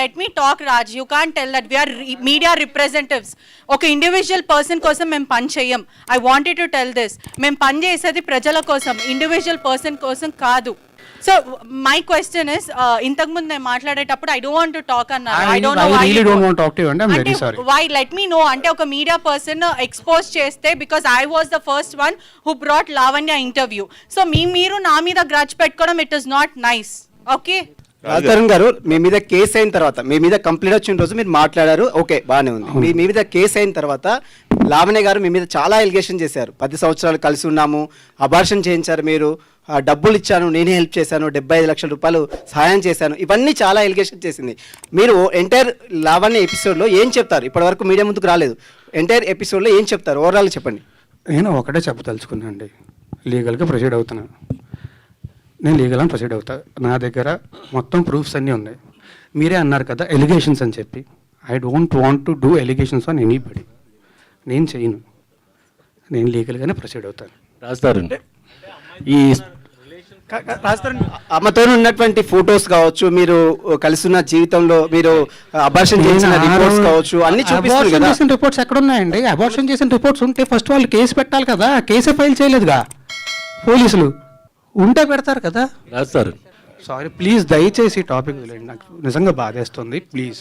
Let me talk Raj you can tell that we are media representatives ఒక individual person కోసం మేము పని చెయ్యం. I wanted to tell this మేము పని చేసేది ప్రజల కోసం ఇండివిజువల్ పర్సన్ కోసం కాదు. సో మై క్వశ్చన్ ఇస్ ఇంతకుముందు నేను మాట్లాడేటప్పుడు I don't want to talk అన్నారు. I don't know sorry. Why let me know అంటే ఒక మీడియా పర్సన్ ఎక్స్పోజ్ చేస్తే because I was the first one who brought Lavanya interview so మీ మీరు నా మీద గ్రచ్ పెట్టుకోవడం it is not nice okay Raj Tarun garu మీ మీద case అయిన తర్వాత మీ మీద కంప్లైంట్ వచ్చిన రోజు మీరు మాట్లాడారు. ఓకే బాగానే ఉంది. మీ మీ మీద కేసు అయిన తర్వాత లావణ్య గారు మీ మీద చాలా ఎలిగేషన్ చేశారు. పది సంవత్సరాలు కలిసి ఉన్నాము అబార్షన్ చేయించారు మీరు డబ్బులు ఇచ్చాను నేనే హెల్ప్ చేశాను డెబ్బై ఐదు లక్షల రూపాయలు సహాయం చేశాను. ఇవన్నీ చాలా ఎలిగేషన్ చేసింది. మీరు ఎంటైర్ లావణ్య ఎపిసోడ్లో ఏం చెప్తారు? ఇప్పటివరకు మీడియా ముందుకు రాలేదు. ఎంటైర్ ఎపిసోడ్లో ఏం చెప్తారు? ఓవరాల్ చెప్పండి. నేను ఒకటే చెప్పదలుచుకున్నా అండి. లీగల్గా ప్రొసీడ్ అవుతున్నాను నేను లీగల్గా ప్రొసీడ్ అవుతా. నా దగ్గర మొత్తం ప్రూఫ్స్ అన్నీ ఉన్నాయి. మీరే అన్నారు కదా ఎలిగేషన్స్ అని చెప్పి. I don't want to do allegations on anybody నేను చేయను. నేను లీగల్గానే ప్రొసీడ్ అవుతాను. రాస్తారు ఈ అమ్మతో ఉన్నటువంటి ఫొటోస్ కావచ్చు మీరు కలిసి ఉన్న జీవితంలో మీరు అబార్షన్ చేసిన రిపోర్ట్స్ కావచ్చు అన్ని చూపిస్తారు కదా. చేసిన రిపోర్ట్స్ ఎక్కడ ఉన్నాయండి అబార్షన్ చేసిన రిపోర్ట్స్ ఉంటే ఫస్ట్ వాళ్ళు కేసు పెట్టాలి కదా. కేసే ఫైల్ చేయలేదుగా. పోలీసులు. ఉంటే పెడతారు కదా? రాస్తారు. సారీ ప్లీజ్ దయచేసి టాపిక్ నాకు నిజంగా బాధేస్తుంది. ప్లీజ్